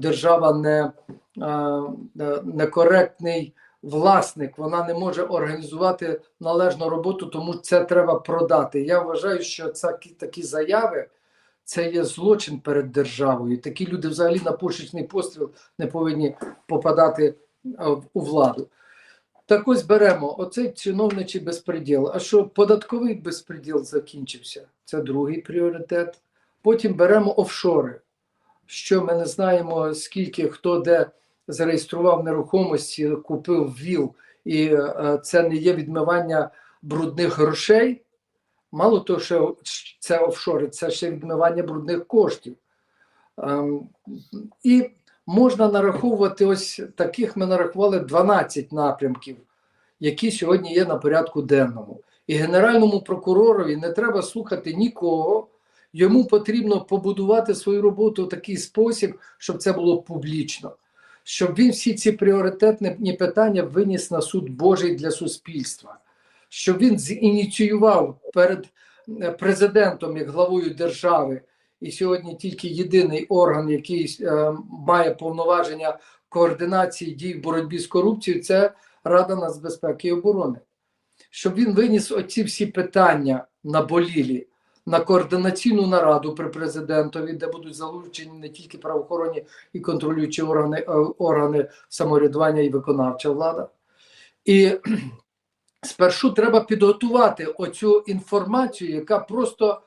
держава не, е, е, некоректний власник, вона не може організувати належну роботу, тому це треба продати. Я вважаю, що це такі заяви це є злочин перед державою. Такі люди взагалі на пушечний постріл не повинні попадати е, у владу. Так ось беремо оцей чиновничий безпреділ. А що податковий безпреділ закінчився? Це другий пріоритет. Потім беремо офшори. Що ми не знаємо, скільки хто де зареєстрував нерухомості, купив ВІЛ, і е, це не є відмивання брудних грошей. Мало того, що це офшори, це ще відмивання брудних коштів. Ем, І можна нараховувати ось таких ми нарахували 12 напрямків, які сьогодні є на порядку денному. І генеральному прокуророві не треба слухати нікого. Йому потрібно побудувати свою роботу в такий спосіб, щоб це було публічно, щоб він всі ці пріоритетні питання виніс на суд Божий для суспільства, щоб він зініціював перед е, президентом як главою держави, і сьогодні тільки єдиний орган, який е, має повноваження координації дій в боротьбі з корупцією, це Рада нацбезпеки і оборони. Щоб він виніс оці всі питання наболілі на координаційну нараду при президентові, де будуть залучені не тільки правоохоронні і контролюючі органи, е, органи самоврядування і виконавча влада. І спершу треба підготувати оцю інформацію, яка просто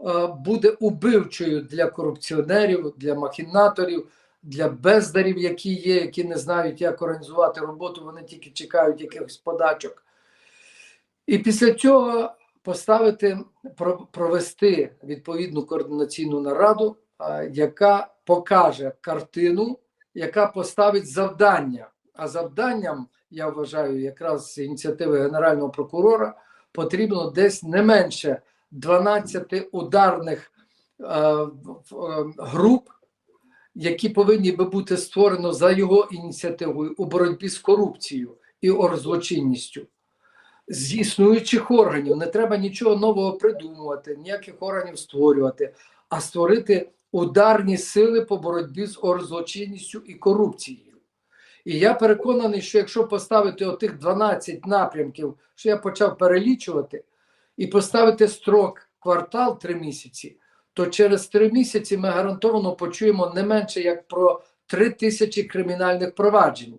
е, буде убивчою для корупціонерів, для махінаторів, для бездарів, які є, які не знають, як організувати роботу, вони тільки чекають якихось подачок. І після цього поставити, про- провести відповідну координаційну нараду, яка покаже картину, яка поставить завдання. А завданням, я вважаю, якраз ініціативи Генерального прокурора потрібно десь не менше 12 ударних е, е, груп, які повинні би бути створено за його ініціативою у боротьбі з корупцією і орзлочинністю з існуючих органів. Не треба нічого нового придумувати, ніяких органів створювати, а створити ударні сили по боротьбі з орзлочинністю і корупцією. І я переконаний, що якщо поставити отих 12 напрямків, що я почав перелічувати, і поставити строк квартал 3 місяці, то через 3 місяці ми гарантовано почуємо не менше як про 3 тисячі кримінальних проваджень.